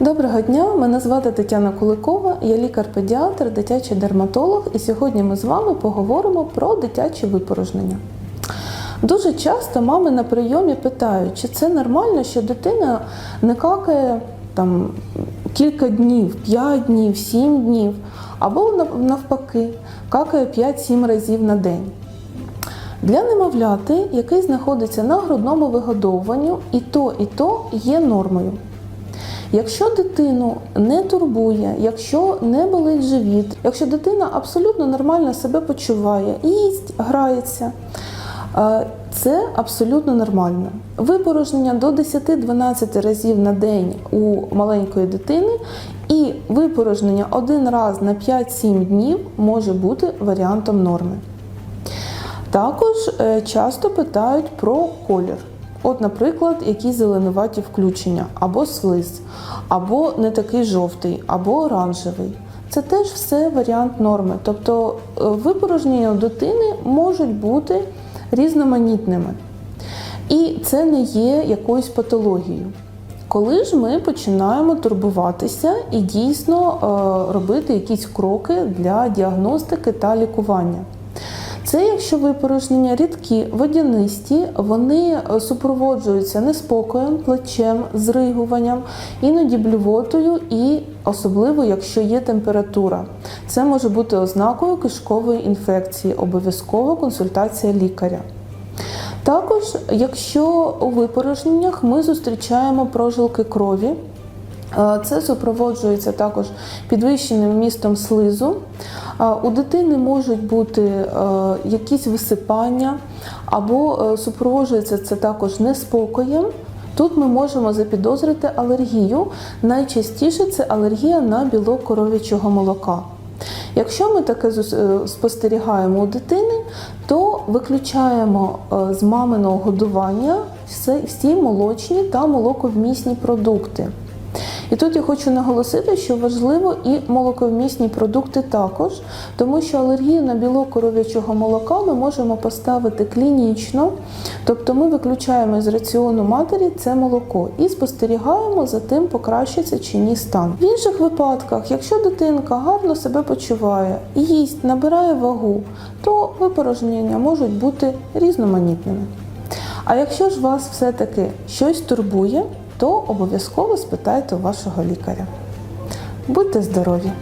Доброго дня, мене звати Тетяна Куликова, я лікар-педіатр, дитячий дерматолог, і сьогодні ми з вами поговоримо про дитячі випорожнення. Дуже часто мами на прийомі питають, чи це нормально, що дитина не какає там, кілька днів, 5 днів, 7 днів, або навпаки, какає 5-7 разів на день. Для немовляти, який знаходиться на грудному вигодовуванню, і то, і то є нормою. Якщо дитину не турбує, якщо не болить живіт, якщо дитина абсолютно нормально себе почуває, їсть, грається, е, це абсолютно нормально. Випорожнення до 10-12 разів на день у маленької дитини і випорожнення один раз на 5-7 днів може бути варіантом норми. Також е, часто питають про колір. От, наприклад, якісь зеленуваті включення, або слиз, або не такий жовтий, або оранжевий. Це теж все варіант норми. Тобто е, випорожнення дитини можуть бути різноманітними. І це не є якоюсь патологією. Коли ж ми починаємо турбуватися і дійсно е, робити якісь кроки для діагностики та лікування. Це якщо випорожнення рідкі, водянисті, вони е, супроводжуються неспокоєм, плечем, зригуванням, іноді блювотою і особливо, якщо є температура. Це може бути ознакою кишкової інфекції, обов'язкова консультація лікаря. Також, якщо у випорожненнях ми зустрічаємо прожилки крові, це супроводжується також підвищеним містом слизу. Е, У дитини можуть бути е, якісь висипання, або е, супроводжується це також неспокоєм. Тут ми можемо запідозрити алергію. Найчастіше це алергія на білок коров'ячого молока. Якщо ми таке е, спостерігаємо у дитини, то виключаємо е, з маминого годування всі молочні та молоковмісні продукти. І тут я хочу наголосити, що важливо і молоковмісні продукти також, тому що алергію на білок коров'ячого молока ми можемо поставити клінічно, тобто ми виключаємо з раціону матері це молоко і спостерігаємо за тим, покращиться чи ні стан. В інших випадках, якщо дитинка гарно себе почуває, їсть, набирає вагу, то випорожнення можуть бути різноманітними. А якщо ж вас все-таки щось турбує, то обов'язково спитайте у вашого лікаря. Будьте здорові!